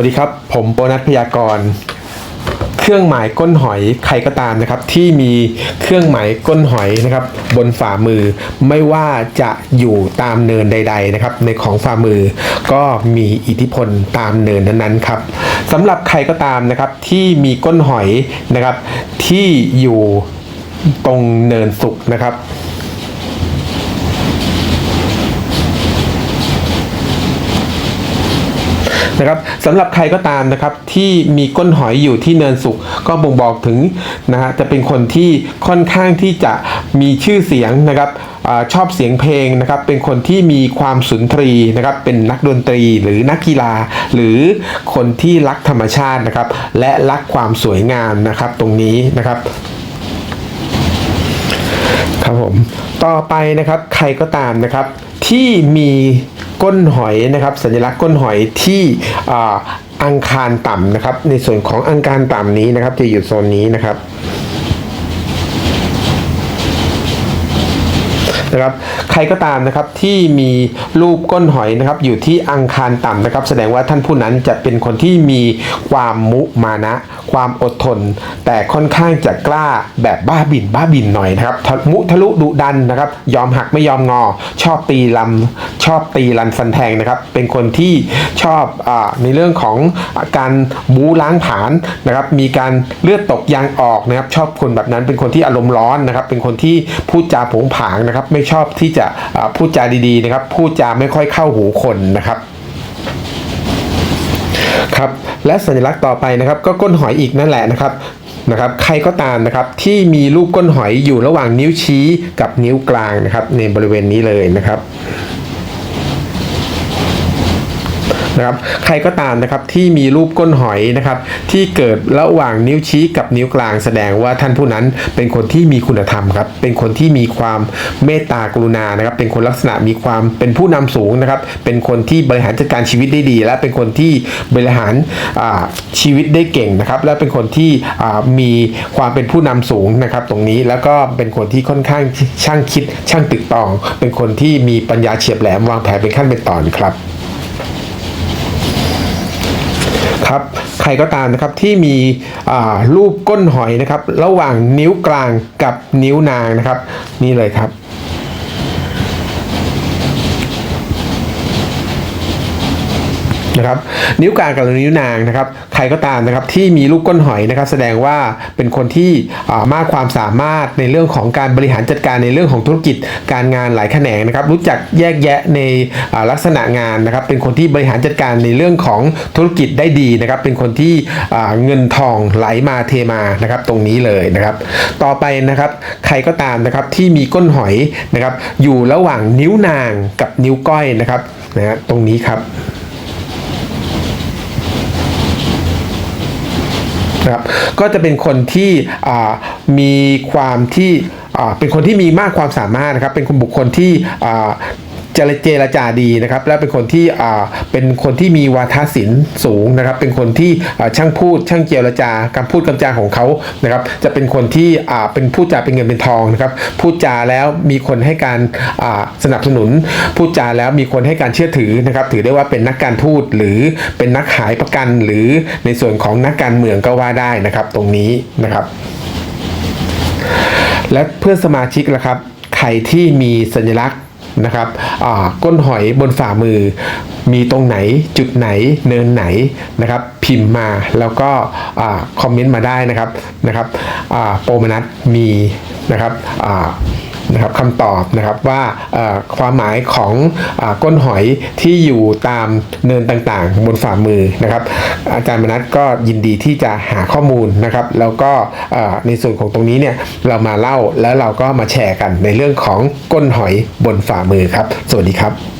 วัสดีครับ ผมโบนัสพยากรณ์เครื่องหมายก้นหอยใครก็ตามนะครับ ที่มีเครื่องหมายก้นหอยนะครับ บนฝ่ามือไม่ว่าจะอยู่ตามเนินใด ๆ นะครับ ในของฝ่ามือก็มีอิทธิพลตามเนินนั้นๆครับสำหรับใครก็ตามนะครับที่มีก้นหอยนะครับ ที่อยู่ตรงเนินสุกนะครับ นะครับสำหรับใครก็ตามนะครับที่มีก้นหอยอยู่ที่เนินสุกก็บ่งบอกถึงนะฮะจะเป็นคนที่ค่อนข้างที่จะมีชื่อเสียงนะครับอชอบเสียงเพลงนะครับเป็นคนที่มีความสุนทรีนะครับเป็นนักดนตรีหรือนักกีฬา หรือคนที่รักธรรมชาตินะครับและรักความสวยงามนะครับตรงนี้นะครับครับผมต่อไปนะครับใครก็ตามนะครับที่มี ก้นหอยนะครับ สัญลักษณ์ก้นหอยที่อ่าอังคารต่ำนะครับ ในส่วนของอังคารต่ำนี้นะครับ จะอยู่โซนนี้นะครับ นะครับ ใครก็ตามนะครับที่มีรูปก้นหอยนะครับอยู่ที่อังคารต่ำนะครับ แสดงว่าท่านผู้นั้นจะเป็นคนที่มีความมุมานะ ความอดทน แต่ค่อนข้างจะกล้าแบบบ้าบินบ้าบินหน่อยนะครับทะมุทะลุดุดันนะครับยอมหักไม่ยอมงอ ชอบตีลำชอบตีลันฟันแทงนะครับ เป็นคนที่ชอบอในเรื่องของการบูล้างผาญนะครับ มีการเลือดตกยางออกนะครับ ชอบคนแบบนั้นเป็นคนที่อารมณ์ร้อนนะครับ เป็นคนที่พูดจาผงผางนะครับไไม่ชอบที่จะพูดจาดีๆนะครับ พูดจาไม่ค่อยเข้าหูคนนะครับครับและสัญลักษณ์ต่อไปนะครับก็ก้นหอยอีกนั่นแหละนะครับนะครับใครก็ตามนะครับที่มีรูปก้นหอยอยู่ระหว่างนิ้วชี้กับนิ้วกลางนะครับในบริเวณนี้เลยนะครับ นะครับใครก็ตามนะครับที่มีรูปก้นหอยนะครับที่เกิดระหว่างนิ้วชี้กับนิ้วกลางแสดงว่าท่านผู้นั้นเป็นคนที่มีคุณธรรมครับเป็นคนที่มีความเมตตากรุณานะครับเป็นคนลักษณะมีความเป็นผู้นำสูงนะครับเป็นคนที่บริหารจัดการชีวิตได้ดี และเป็นคนที่บริหารชีวิตได้เก่งนะครับและเป็นคนที่มีความเป็นผู้นำสูงนะครับตรงนี้แล้วก็เป็นคนที่ค่อนข้างช่างคิดช่างตึกตอง เป็นคนที่มีปัญญาเฉียบแหลมวางแผนเป็นขั้นเป็นตอนครับ ครับ ใครก็ตามนะครับที่มีรูปก้นหอยนะครับ ระหว่างนิ้วกลางกับนิ้วนางนะครับ นี่เลยครับ นะครับนิ้วกลางกับนิ้วนางนะครับใครก็ตามนะครับที่มีลูกก้นหอยนะครับ แสดงว่าเป็นคนที่มากความสามารถในเรื่องของการบริหารจัดการในเรื่องของธุรกิจการงานหลายแขนงนะครับ รู้จักแยกแยะในลักษณะงานนะครับ เป็นคนที่บริหารจัดการในเรื่องของธุรกิจได้ดีนะครับ เป็นคนที่เงินทองไหลมาเทมานะครับ ตรงนี้เลยนะครับ ต่อไปนะครับใครก็ตามนะครับที่มีก้นหอยนะครับ อยู่ระหว่างนิ้วนางกับนิ้วก้อยนะครับนะฮะตรงนี้ครับ นะครับก็จะเป็นคนที่มีความที่เป็นคนที่มีมากความสามารถนะครับเป็นคนบุคคลที่ จรเจรจาดีนะครับ และเป็นคนที่เป็นคนที่มีวาทศิลป์สูงนะครับ เป็นคนที่ช่างพูดช่างเจรจาการพูดกำจาของเขานะครับ จะเป็นคนที่เป็นพูดจาเป็นเงินเป็นทองนะครับ พูดจาแล้วมีคนให้การสนับสนุน พูดจาแล้วมีคนให้การเชื่อถือนะครับ ถือได้ว่าเป็นนักการทูตหรือเป็นนักขายประกัน หรือในส่วนของนักการเมืองก็ว่าได้นะครับ ตรงนี้นะครับ และเพื่อนสมาชิกละครับใครที่มีสัญลักษณ์ นะครับก้นหอยบนฝ่ามือ มีตรงไหนจุดไหนเนินไหนนะครับ พิมพ์มาแล้วก็คอมเมนต์มาได้นะครับนะครับโปรมนัสมีนะครับ นะครับคำตอบนะครับว่าความหมายของอก้นหอยที่อยู่ตามเนินต่างๆ บนฝ่ามือนะครับ อาจารย์มนัสก็ยินดีที่จะหาข้อมูลนะครับ แล้วก็ในส่วนของตรงนี้เนี่ยเรามาเล่าแล้วเราก็มาแชร์กันในเรื่องของก้นหอยบนฝ่ามือครับ สวัสดีครับ